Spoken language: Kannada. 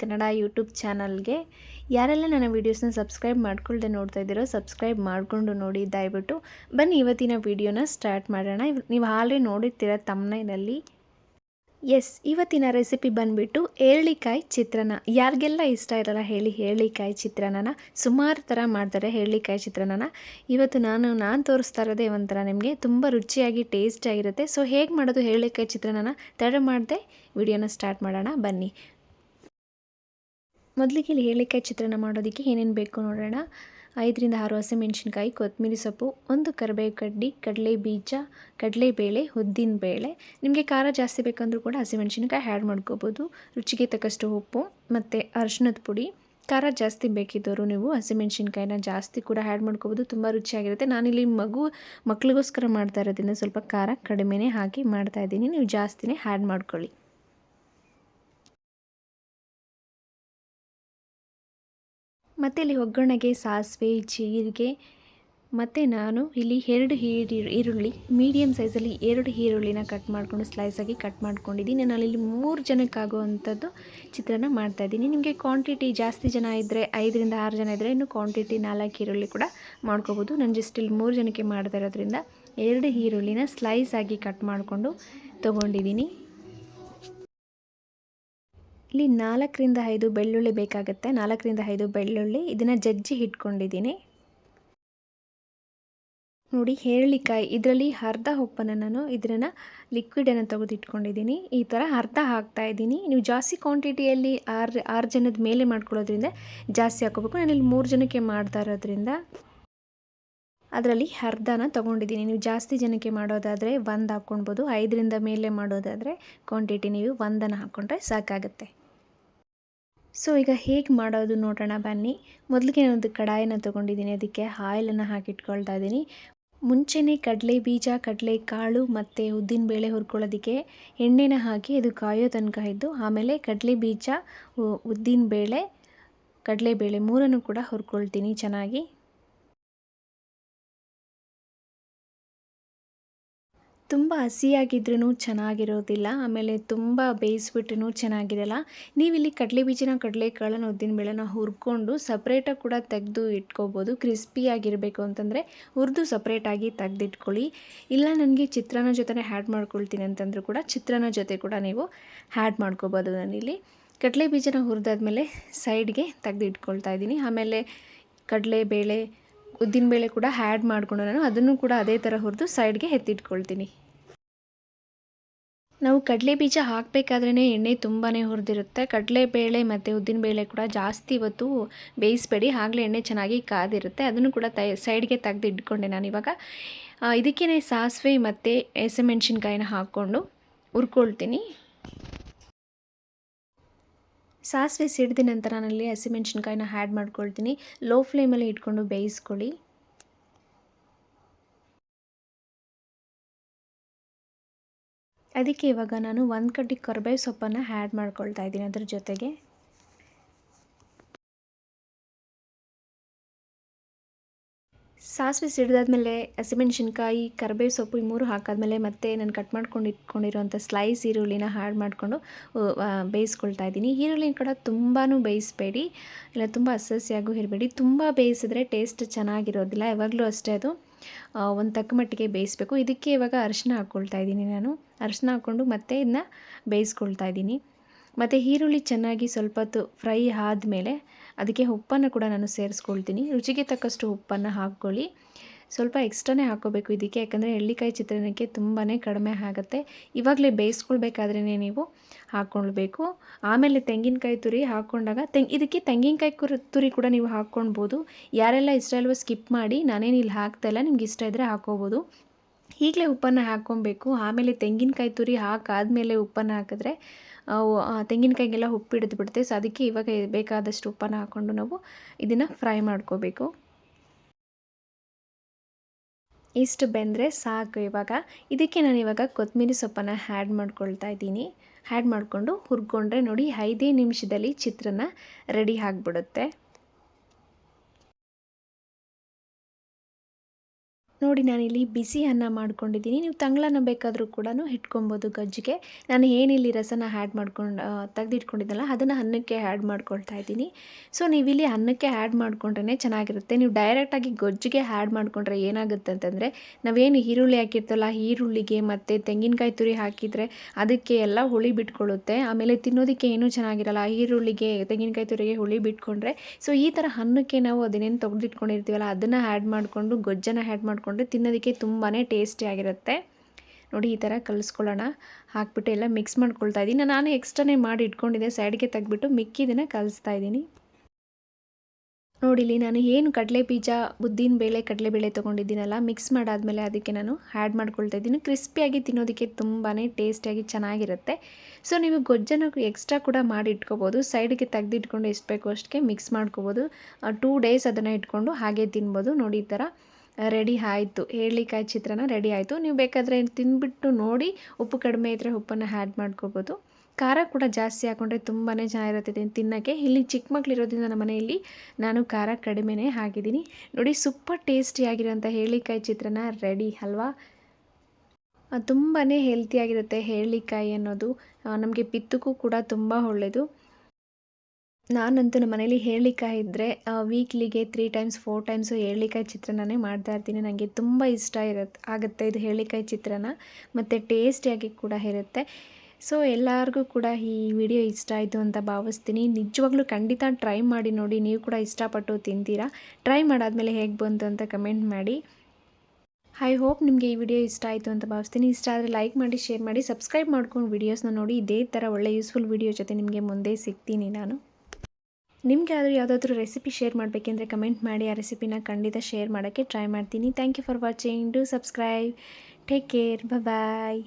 ಕನ್ನಡ ಯೂಟ್ಯೂಬ್ ಚಾನಲ್ಗೆ ಯಾರೆಲ್ಲ ನನ್ನ ವೀಡಿಯೋಸ್ನ ಸಬ್ಸ್ಕ್ರೈಬ್ ಮಾಡ್ಕೊಳ್ಳದೆ ನೋಡ್ತಾ ಇದ್ದೀರೋ ಸಬ್ಸ್ಕ್ರೈಬ್ ಮಾಡಿಕೊಂಡು ನೋಡಿ ದಯವಿಟ್ಟು ಬನ್ನಿ ಇವತ್ತಿನ ವೀಡಿಯೋನ ಸ್ಟಾರ್ಟ್ ಮಾಡೋಣ. ನೀವು ಆಲ್ರೆಡಿ ನೋಡಿರ್ತೀರ ತಮ್ಮನೈನಲ್ಲಿ ಎಸ್ ಇವತ್ತಿನ ರೆಸಿಪಿ ಬಂದುಬಿಟ್ಟು ಹೇಳಿಕಾಯಿ ಚಿತ್ರಾನ್ನ. ಯಾರಿಗೆಲ್ಲ ಇಷ್ಟ ಇರಲ್ಲ ಹೇಳಿ ಹೇಳಿಕಾಯಿ ಚಿತ್ರಾನ್ನನ. ಸುಮಾರು ಥರ ಮಾಡ್ತಾರೆ ಹೇಳಿಕಾಯಿ ಚಿತ್ರಾನ್ನನ. ಇವತ್ತು ನಾನು ನಾನು ತೋರಿಸ್ತಾ ಇರೋದೇ ಒಂಥರ ನಿಮಗೆ. ತುಂಬ ರುಚಿಯಾಗಿ ಟೇಸ್ಟಾಗಿರುತ್ತೆ ಸೊ ಹೇಗೆ ಮಾಡೋದು ಹೇಳಿಕಾಯಿ ಚಿತ್ರಾನ್ನನ? ತಡ ಮಾಡದೆ ವಿಡಿಯೋನ ಸ್ಟಾರ್ಟ್ ಮಾಡೋಣ. ಬನ್ನಿ. ಮೊದಲಿಗೆ ಇಲ್ಲಿ ಹೇಳಿಕಾಯಿ ಚಿತ್ರಾನ್ನ ಮಾಡೋದಕ್ಕೆ ಏನೇನು ಬೇಕು ನೋಡೋಣ. ಐದರಿಂದ ಆರು ಹಸಿಮೆಣಸಿನ್ಕಾಯಿ ಕೊತ್ತಂಬರಿ ಸೊಪ್ಪು, ಒಂದು ಕರಿಬೇವು ಕಡ್ಡಿ, ಕಡಲೆ ಬೀಜ ಕಡಲೆಬೇಳೆ ಉದ್ದಿನ ಬೇಳೆ. ನಿಮಗೆ ಖಾರ ಜಾಸ್ತಿ ಬೇಕಂದರೂ ಕೂಡ ಹಸಿಮೆಣಸಿನ್ಕಾಯಿ ಆ್ಯಡ್ ಮಾಡ್ಕೋಬೋದು. ರುಚಿಗೆ ತಕ್ಕಷ್ಟು ಉಪ್ಪು ಮತ್ತು ಅರಶಿನದ ಪುಡಿ. ಖಾರ ಜಾಸ್ತಿ ಬೇಕಿದ್ದವರು ನೀವು ಹಸಿಮೆಣಸಿನ್ಕಾಯಿನ ಜಾಸ್ತಿ ಕೂಡ ಆ್ಯಡ್ ಮಾಡ್ಕೋಬೋದು. ತುಂಬ ರುಚಿಯಾಗಿರುತ್ತೆ. ನಾನಿಲ್ಲಿ ಮಗು ಮಕ್ಕಳಿಗೋಸ್ಕರ ಮಾಡ್ತಾ ಇರೋದ್ರಿಂದ ಸ್ವಲ್ಪ ಖಾರ ಕಡಿಮೆನೇ ಹಾಕಿ ಮಾಡ್ತಾ ಇದ್ದೀನಿ. ನೀವು ಜಾಸ್ತಿನೇ ಆ್ಯಡ್ ಮಾಡ್ಕೊಳ್ಳಿ. ಮತ್ತು ಇಲ್ಲಿ ಒಗ್ಗರಣೆಗೆ, ಸಾಸಿವೆ, ಜೀರಿಗೆ, ಮತ್ತು ನಾನು ಇಲ್ಲಿ ಎರಡು ಈರು ಈರುಳ್ಳಿ ಮೀಡಿಯಮ್ ಸೈಜಲ್ಲಿ ಎರಡು ಈರುಳ್ಳಿನ ಕಟ್ ಮಾಡಿಕೊಂಡು ಸ್ಲೈಸಾಗಿ ಕಟ್ ಮಾಡ್ಕೊಂಡಿದ್ದೀನಿ. ನಾನು ಇಲ್ಲಿ ಮೂರು ಜನಕ್ಕಾಗುವಂಥದ್ದು ಚಿತ್ರಾನ್ನ ಮಾಡ್ತಾಯಿದ್ದೀನಿ ನಿಮಗೆ ಕ್ವಾಂಟಿಟಿ ಜಾಸ್ತಿ ಜನ ಇದ್ದರೆ ಐದರಿಂದ ಆರು ಜನ ಇದ್ದರೆ ಇನ್ನು ಕ್ವಾಂಟಿಟಿ ನಾಲ್ಕು ಈರುಳ್ಳಿ ಕೂಡ ಮಾಡ್ಕೋಬೋದು. ನಾನು ಜಸ್ಟ್ ಇಲ್ಲಿ ಮೂರು ಜನಕ್ಕೆ ಮಾಡ್ತಾ ಇರೋದ್ರಿಂದ ಎರಡು ಈರುಳ್ಳಿನ ಆಗಿ ಕಟ್ ಮಾಡಿಕೊಂಡು ತೊಗೊಂಡಿದ್ದೀನಿ. ಇಲ್ಲಿ ನಾಲ್ಕರಿಂದ ಐದು ಬೆಳ್ಳುಳ್ಳಿ ಬೇಕಾಗುತ್ತೆ. ನಾಲ್ಕರಿಂದ ಐದು ಬೆಳ್ಳುಳ್ಳಿ. ಇದನ್ನು ಜಜ್ಜಿ ಇಟ್ಕೊಂಡಿದ್ದೀನಿ ನೋಡಿ, ಹೇರಳಿಕಾಯಿ. ಇದರಲ್ಲಿ ಅರ್ಧ ಉಪ್ಪನ್ನು ನಾನು ಇದನ್ನು ಲಿಕ್ವಿಡನ್ನು ತೆಗೆದು ಇಟ್ಕೊಂಡಿದ್ದೀನಿ. ಈ ಥರ ಅರ್ಧ ಹಾಕ್ತಾ ಇದ್ದೀನಿ. ನೀವು ಜಾಸ್ತಿ ಕ್ವಾಂಟಿಟಿಯಲ್ಲಿ ಆರು ಆರು ಜನದ ಮೇಲೆ ಮಾಡ್ಕೊಳ್ಳೋದ್ರಿಂದ ಜಾಸ್ತಿ ಹಾಕೋಬೇಕು ನಾನಿಲ್ಲಿ ಮೂರು ಜನಕ್ಕೆ ಮಾಡ್ತಾ ಇರೋದ್ರಿಂದ ಅದರಲ್ಲಿ ಅರ್ಧನ ತೊಗೊಂಡಿದ್ದೀನಿ. ನೀವು ಜಾಸ್ತಿ ಜನಕ್ಕೆ ಮಾಡೋದಾದರೆ ಒಂದು ಹಾಕ್ಕೊಳ್ಬೋದು. ಐದರಿಂದ ಮೇಲೆ ಮಾಡೋದಾದರೆ ಕ್ವಾಂಟಿಟಿ ನೀವು ಒಂದನ್ನು ಹಾಕ್ಕೊಂಡ್ರೆ ಸಾಕಾಗುತ್ತೆ. ಸೊ ಈಗ ಹೇಗೆ ಮಾಡೋದು ನೋಡೋಣ ಬನ್ನಿ. ಮೊದಲಿಗೆ ಒಂದು ಕಡಾಯಿನ ತೊಗೊಂಡಿದ್ದೀನಿ. ಅದಕ್ಕೆ ಆಯಿಲನ್ನು ಹಾಕಿಟ್ಕೊಳ್ತಾ ಇದ್ದೀನಿ. ಮುಂಚೆನೇ ಕಡಲೆ ಬೀಜ, ಕಡಲೆ ಕಾಳು ಮತ್ತು ಉದ್ದಿನಬೇಳೆ ಹುರ್ಕೊಳ್ಳೋದಕ್ಕೆ ಎಣ್ಣೆನ ಹಾಕಿ ಅದು ಕಾಯೋ ತನಕ ಇದ್ದು ಆಮೇಲೆ ಕಡಲೆ ಬೀಜ ಉದ್ದಿನಬೇಳೆ ಕಡಲೆಬೇಳೆ ಮೂರನ್ನು ಕೂಡ ಹುರ್ಕೊಳ್ತೀನಿ ಚೆನ್ನಾಗಿ. ತುಂಬ ಹಸಿಯಾಗಿದ್ರೂ ಚೆನ್ನಾಗಿರೋದಿಲ್ಲ, ಆಮೇಲೆ ತುಂಬ ಬೇಯಿಸ್ಬಿಟ್ರೂ ಚೆನ್ನಾಗಿರಲ್ಲ. ನೀವಿಲ್ಲಿ ಕಡಲೆ ಬೀಜನ ಕಡಲೆಕಾಳನ್ನು ಉದ್ದಿನ ಬೇಳೆನ ಹುರ್ಕೊಂಡು ಸಪ್ರೇಟಾಗಿ ಕೂಡ ತೆಗೆದು ಇಟ್ಕೋಬೋದು. ಕ್ರಿಸ್ಪಿಯಾಗಿರಬೇಕು ಅಂತಂದರೆ ಹುರಿದು ಸಪ್ರೇಟಾಗಿ ತೆಗೆದಿಟ್ಕೊಳ್ಳಿ. ಇಲ್ಲ ನನಗೆ ಚಿತ್ರಾನ್ನ ಜೊತೆ ಹ್ಯಾಡ್ ಮಾಡ್ಕೊಳ್ತೀನಿ ಅಂತಂದರೂ ಕೂಡ ಚಿತ್ರಾನ್ನ ಜೊತೆ ಕೂಡ ನೀವು ಹ್ಯಾಡ್ ಮಾಡ್ಕೋಬೋದು ನಾನಿಲ್ಲಿ. ಕಡಲೆ ಬೀಜನ ಹುರಿದಾದ್ಮೇಲೆ ಸೈಡ್ಗೆ ತೆಗೆದು ಇಟ್ಕೊಳ್ತಾ ಇದ್ದೀನಿ. ಆಮೇಲೆ ಕಡಲೆಬೇಳೆ ಉದ್ದಿನಬೇಳೆ ಕೂಡ ಹ್ಯಾಡ್ ಮಾಡಿಕೊಂಡು ನಾನು ಅದನ್ನು ಕೂಡ ಅದೇ ಥರ ಹುರಿದು ಸೈಡ್ಗೆ ಎತ್ತಿಟ್ಕೊಳ್ತೀನಿ. ನಾವು ಕಡಲೆ ಬೀಜ ಹಾಕಬೇಕಾದ್ರೇ ಎಣ್ಣೆ ತುಂಬಾ ಹುರಿದಿರುತ್ತೆ. ಕಡಲೆಬೇಳೆ ಮತ್ತು ಉದ್ದಿನಬೇಳೆ ಕೂಡ ಜಾಸ್ತಿ ಇವತ್ತು ಬೇಯಿಸ್ಬೇಡಿ. ಆಗಲೇ ಎಣ್ಣೆ ಚೆನ್ನಾಗಿ ಕಾದಿರುತ್ತೆ. ಅದನ್ನು ಕೂಡ ತ ಸೈಡ್ಗೆ ತೆಗೆದು ಇಟ್ಕೊಂಡೆ ನಾನು ಇವಾಗ. ಇದಕ್ಕೇ ಸಾಸಿವೆ ಮತ್ತು ಹಸಿಮೆಣ್ಸಿನ್ಕಾಯಿನ ಹಾಕ್ಕೊಂಡು ಹುರ್ಕೊಳ್ತೀನಿ. ಸಾಸಿವೆ ಸಿಡಿದ ನಂತರ ನಾನಲ್ಲಿ ಹಸಿಮೆಣ್ಸಿನ್ಕಾಯಿನ ಆ್ಯಡ್ ಮಾಡ್ಕೊಳ್ತೀನಿ. ಲೋ ಫ್ಲೇಮಲ್ಲಿ ಇಟ್ಕೊಂಡು ಬೇಯಿಸ್ಕೊಳ್ಳಿ. ಅದಕ್ಕೆ ಇವಾಗ ನಾನು ಒಂದು ಕಡ್ಡಿ ಕರ್ಬೇವು ಸೊಪ್ಪನ್ನು ಆ್ಯಡ್ ಮಾಡ್ಕೊಳ್ತಾ ಇದ್ದೀನಿ ಅದ್ರ ಜೊತೆಗೆ. ಸಾಸಿವೆ ಸಿಡಿದಾದ್ಮೇಲೆ ಹಸಿಮೆಣ್ಸಿನ್ಕಾಯಿ ಕರಿಬೇವು ಸೊಪ್ಪು ಈ ಮೂರು ಹಾಕಾದ್ಮೇಲೆ ಮತ್ತೆ ನಾನು ಕಟ್ ಮಾಡ್ಕೊಂಡು ಇಟ್ಕೊಂಡಿರುವಂಥ ಸ್ಲೈಸ್ ಈರುಳ್ಳಿನ ಹಾಡ್ ಮಾಡಿಕೊಂಡು ಬೇಯಿಸ್ಕೊಳ್ತಾ ಇದ್ದೀನಿ. ಈರುಳ್ಳಿನ ಕೂಡ ತುಂಬಾ ಬೇಯಿಸಬೇಡಿ. ಇಲ್ಲ, ತುಂಬ ಹಸಸಿಯಾಗೂ ಇರಬೇಡಿ. ತುಂಬ ಬೇಯಿಸಿದ್ರೆ ಟೇಸ್ಟ್ ಚೆನ್ನಾಗಿರೋದಿಲ್ಲ. ಯಾವಾಗಲೂ ಅಷ್ಟೇ ಅದು. ಒಂದು ತಕ್ಕ ಮಟ್ಟಿಗೆ ಬೇಯಿಸಬೇಕು. ಇದಕ್ಕೆ ಇವಾಗ ಅರಿಶಿನ ಹಾಕ್ಕೊಳ್ತಾ ಇದ್ದೀನಿ ನಾನು. ಅರಿಶಿನ ಹಾಕ್ಕೊಂಡು ಮತ್ತೆ ಇದನ್ನ ಬೇಯಿಸ್ಕೊಳ್ತಾ ಇದ್ದೀನಿ. ಮತ್ತು ಈರುಳ್ಳಿ ಚೆನ್ನಾಗಿ ಸ್ವಲ್ಪ ಹೊತ್ತು ಫ್ರೈ ಆದಮೇಲೆ ಅದಕ್ಕೆ ಉಪ್ಪನ್ನು ಕೂಡ ನಾನು ಸೇರಿಸ್ಕೊಳ್ತೀನಿ. ರುಚಿಗೆ ತಕ್ಕಷ್ಟು ಉಪ್ಪನ್ನು ಹಾಕ್ಕೊಳ್ಳಿ. ಸ್ವಲ್ಪ ಎಕ್ಸ್ಟ್ರಾನೇ ಹಾಕ್ಕೋಬೇಕು ಇದಕ್ಕೆ, ಯಾಕಂದರೆ ಎಳ್ಳಿಕಾಯಿ ಚಿತ್ರಾನ್ನಕ್ಕೆ ತುಂಬಾ ಕಡಿಮೆ ಆಗುತ್ತೆ. ಇವಾಗಲೇ ಬೇಯಿಸ್ಕೊಳ್ಬೇಕಾದ್ರೇ ನೀವು ಹಾಕ್ಕೊಳ್ಬೇಕು. ಆಮೇಲೆ ತೆಂಗಿನಕಾಯಿ ತುರಿ ಹಾಕ್ಕೊಂಡಾಗ ತೆಂಗ್ ಇದಕ್ಕೆ ತೆಂಗಿನಕಾಯಿ ಕುರಿ, ತುರಿ ಕೂಡ ನೀವು ಹಾಕ್ಕೊಳ್ಬೋದು. ಯಾರೆಲ್ಲ ಇಷ್ಟ ಇಲ್ವೋ ಸ್ಕಿಪ್ ಮಾಡಿ ನಾನೇನು ಇಲ್ಲಿ ಹಾಕ್ತಾಯಿಲ್ಲ ನಿಮ್ಗೆ ಇಷ್ಟ ಇದ್ದರೆ ಹಾಕ್ಕೋಬೋದು ಈಗಲೇ ಉಪ್ಪನ್ನು ಹಾಕ್ಕೊಬೇಕು. ಆಮೇಲೆ ತೆಂಗಿನಕಾಯಿ ತುರಿ ಹಾಕಾದಮೇಲೆ ಉಪ್ಪನ್ನು ಹಾಕಿದ್ರೆ ತೆಂಗಿನಕಾಯಿಗೆಲ್ಲ ಉಪ್ಪು ಹಿಡಿದು ಬಿಡುತ್ತೆ ಸೊ, ಅದಕ್ಕೆ ಇವಾಗ ಬೇಕಾದಷ್ಟು ಉಪ್ಪನ್ನು ಹಾಕ್ಕೊಂಡು ನಾವು ಇದನ್ನು ಫ್ರೈ ಮಾಡ್ಕೋಬೇಕು. ಇಷ್ಟು ಬೆಂದರೆ ಸಾಕು ಇವಾಗ. ಇದಕ್ಕೆ ನಾನು ಇವಾಗ ಕೊತ್ತಂಬರಿ ಸೊಪ್ಪನ್ನು ಆ್ಯಡ್ ಮಾಡ್ಕೊಳ್ತಾ ಇದ್ದೀನಿ. ಆ್ಯಡ್ ಮಾಡಿಕೊಂಡು ಹುರ್ಕೊಂಡ್ರೆ ನೋಡಿ ಐದೇ ನಿಮಿಷದಲ್ಲಿ ಚಿತ್ರಾನ್ನ ರೆಡಿ ಆಗಿಬಿಡುತ್ತೆ. ನೋಡಿ ನಾನಿಲ್ಲಿ ಬಿಸಿ ಅನ್ನ ಮಾಡ್ಕೊಂಡಿದ್ದೀನಿ. ನೀವು ತಂಗ್ಳನ್ನ ಬೇಕಾದರೂ ಕೂಡ ಇಟ್ಕೊಬೋದು ಗಜ್ಜಿಗೆ. ನಾನು ಏನಿಲ್ಲಿ ರಸನ ಆ್ಯಡ್ ಮಾಡ್ಕೊಂಡು ತೆಗೆದಿಟ್ಕೊಂಡಿದ್ದಲ್ಲ ಅದನ್ನು ಅನ್ನಕ್ಕೆ ಆ್ಯಡ್ ಮಾಡ್ಕೊಳ್ತಾ ಇದ್ದೀನಿ. ಸೊ ನೀವಿಲ್ಲಿ ಅನ್ನಕ್ಕೆ ಆ್ಯಡ್ ಮಾಡ್ಕೊಂಡ್ರೆ ಚೆನ್ನಾಗಿರುತ್ತೆ. ನೀವು ಡೈರೆಕ್ಟಾಗಿ ಗೊಜ್ಜಿಗೆ ಆ್ಯಡ್ ಮಾಡಿಕೊಂಡ್ರೆ ಏನಾಗುತ್ತೆ ಅಂತಂದರೆ, ನಾವೇನು ಈರುಳ್ಳಿ ಹಾಕಿರ್ತಲ್ಲ ಈರುಳ್ಳಿಗೆ ಮತ್ತು ತೆಂಗಿನಕಾಯಿ ತುರಿ ಹಾಕಿದರೆ ಅದಕ್ಕೆ ಎಲ್ಲ ಹುಳಿ ಬಿಟ್ಕೊಳ್ಳುತ್ತೆ. ಆಮೇಲೆ ತಿನ್ನೋದಕ್ಕೆ ಏನೂ ಚೆನ್ನಾಗಿರಲ್ಲ, ಈರುಳ್ಳಿಗೆ, ತೆಂಗಿನಕಾಯಿ ತುರಿಗೆ ಹುಳಿ ಬಿಟ್ಕೊಂಡ್ರೆ. ಸೊ ಈ ಥರ ಅನ್ನಕ್ಕೆ ನಾವು ಅದನ್ನೇನು ತೆಗೆದಿಟ್ಕೊಂಡಿರ್ತೀವಲ್ಲ, ಅದನ್ನು ಆ್ಯಡ್ ಮಾಡಿಕೊಂಡು, ಗೊಜ್ಜನ್ನು ಆ್ಯಡ್ ಮಾಡಿಕೊಂಡು ತಿನ್ನೋದಕ್ಕೆ ತುಂಬಾ ಟೇಸ್ಟಿಯಾಗಿರುತ್ತೆ ನೋಡಿ, ಈ ಥರ ಕಲಿಸ್ಕೊಳ್ಳೋಣ. ಹಾಕ್ಬಿಟ್ಟು ಎಲ್ಲ ಮಿಕ್ಸ್ ಮಾಡ್ಕೊಳ್ತಾ ಇದ್ದೀನಿ. ನಾನು ಎಕ್ಸ್ಟ್ರಾನೇ ಮಾಡಿ ಇಟ್ಕೊಂಡಿದ್ದೆ. ಸೈಡ್ಗೆ ತೆಗ್ಬಿಟ್ಟು ಮಿಕ್ಕಿದನ್ನು ಕಲಿಸ್ತಾ ಇದ್ದೀನಿ. ನೋಡಿಲಿ ನಾನು ಏನು ಕಡಲೆ ಬೀಜ ಬುದ್ದಿನ ಬೇಳೆ ಕಡಲೆಬೇಳೆ ತೊಗೊಂಡಿದ್ದೀನಲ್ಲ, ಮಿಕ್ಸ್ ಮಾಡಾದಮೇಲೆ ಅದಕ್ಕೆ ನಾನು ಆ್ಯಡ್ ಮಾಡ್ಕೊಳ್ತಾ ಇದ್ದೀನಿ. ಕ್ರಿಸ್ಪಿಯಾಗಿ ತಿನ್ನೋದಕ್ಕೆ ತುಂಬಾ ಟೇಸ್ಟಿಯಾಗಿ ಚೆನ್ನಾಗಿರುತ್ತೆ. ಸೊ, ನೀವು ಗೊಜ್ಜನ್ನು ಎಕ್ಸ್ಟ್ರಾ ಕೂಡ ಮಾಡಿ ಇಟ್ಕೋಬೋದು. ಸೈಡ್ಗೆ ತೆಗೆದಿಟ್ಕೊಂಡು ಎಷ್ಟು ಬೇಕೋ ಅಷ್ಟಕ್ಕೆ ಮಿಕ್ಸ್ ಮಾಡ್ಕೋಬೋದು. ಟೂ ಡೇಸ್ ಅದನ್ನು ಇಟ್ಕೊಂಡು ಹಾಗೆ ತಿನ್ಬೋದು. ನೋಡಿ, ಈ ಥರ. ರೆಡಿ ಆಯಿತು. ಹೇಳಿಕಾಯಿ ಚಿತ್ರಾನ್ನ ರೆಡಿ ಆಯಿತು. ನೀವು ಬೇಕಾದರೆ ತಿಂದ್ಬಿಟ್ಟು ನೋಡಿ, ಉಪ್ಪು ಕಡಿಮೆ ಇದ್ದರೆ ಉಪ್ಪನ್ನು ಆ್ಯಡ್ ಮಾಡ್ಕೋಬೋದು. ಖಾರ ಕೂಡ ಜಾಸ್ತಿ ಹಾಕ್ಕೊಂಡ್ರೆ ತುಂಬಾ ಚೆನ್ನಾಗಿರುತ್ತೆ ತಿನ್ನೋಕ್ಕೆ. ಇಲ್ಲಿ ಚಿಕ್ಕ ಮಕ್ಕಳಿರೋದ್ರಿಂದ ನಮ್ಮ ಮನೆಯಲ್ಲಿ ನಾನು ಖಾರ ಕಡಿಮೆನೇ ಹಾಕಿದ್ದೀನಿ. ನೋಡಿ ಸೂಪರ್ ಟೇಸ್ಟಿಯಾಗಿರೋಂಥ ಹೇಳಿಕಾಯಿ ಚಿತ್ರಾನ್ನ ರೆಡಿ, ಅಲ್ವಾ? ತುಂಬಾ ಹೆಲ್ತಿಯಾಗಿರುತ್ತೆ ಹೇಳಿಕಾಯಿ ಅನ್ನೋದು. ನಮಗೆ ಪಿತ್ತಕ್ಕೂ ಕೂಡ ತುಂಬ ಒಳ್ಳೆಯದು ನಾನಂತೂ ನಮ್ಮ ಮನೇಲಿ ಹೇರ್ಳಿಕಾಯಿ ಇದ್ದರೆ ವೀಕ್ಲಿಗೆ ತ್ರೀ ಟೈಮ್ಸ್ ಫೋರ್ ಟೈಮ್ಸು ಹೇಳಿಕಾಯಿ ಚಿತ್ರಾನ್ನನೇ ಮಾಡ್ತಾ ಇರ್ತೀನಿ. ನನಗೆ ತುಂಬ ಇಷ್ಟ ಇರತ್ತೆ ಆಗುತ್ತೆ ಇದು ಹೇಳಿಕಾಯಿ ಚಿತ್ರಾನ್ನ. ಮತ್ತು ಟೇಸ್ಟಿಯಾಗಿ ಕೂಡ ಇರುತ್ತೆ. ಸೊ ಎಲ್ಲರಿಗೂ ಕೂಡ ಈ ವಿಡಿಯೋ ಇಷ್ಟ ಆಯಿತು ಅಂತ ಭಾವಿಸ್ತೀನಿ. ನಿಜವಾಗ್ಲೂ ಖಂಡಿತ ಟ್ರೈ ಮಾಡಿ ನೋಡಿ. ನೀವು ಕೂಡ ಇಷ್ಟಪಟ್ಟು ತಿಂತೀರಾ? ಟ್ರೈ ಮಾಡಾದಮೇಲೆ ಹೇಗೆ ಬಂತು ಅಂತ ಕಮೆಂಟ್ ಮಾಡಿ. ಐ ಹೋಪ್ ನಿಮಗೆ ಈ ವಿಡಿಯೋ ಇಷ್ಟ ಆಯಿತು ಅಂತ ಭಾವಿಸ್ತೀನಿ. ಇಷ್ಟ ಆದರೆ ಲೈಕ್ ಮಾಡಿ ಶೇರ್ ಮಾಡಿ ಸಬ್ಸ್ಕ್ರೈಬ್ ಮಾಡ್ಕೊಂಡು ವೀಡಿಯೋಸ್ನ ನೋಡಿ. ಇದೇ ಥರ ಒಳ್ಳೆ ಯೂಸ್ಫುಲ್ ವಿಡಿಯೋ ಜೊತೆ ನಿಮಗೆ ಮುಂದೆ ಸಿಗ್ತೀನಿ ನಾನು. ನಿಮಗೆ ಆದರೂ ಯಾವುದಾದ್ರೂ ರೆಸಿಪಿ ಶೇರ್ ಮಾಡಬೇಕೆಂದ್ರೆ ಕಮೆಂಟ್ ಮಾಡಿ, ಆ ರೆಸಿಪಿನ ಖಂಡಿತ ಶೇರ್ ಮಾಡೋಕ್ಕೆ ಟ್ರೈ ಮಾಡ್ತೀನಿ. Thank you for watching do subscribe take care bye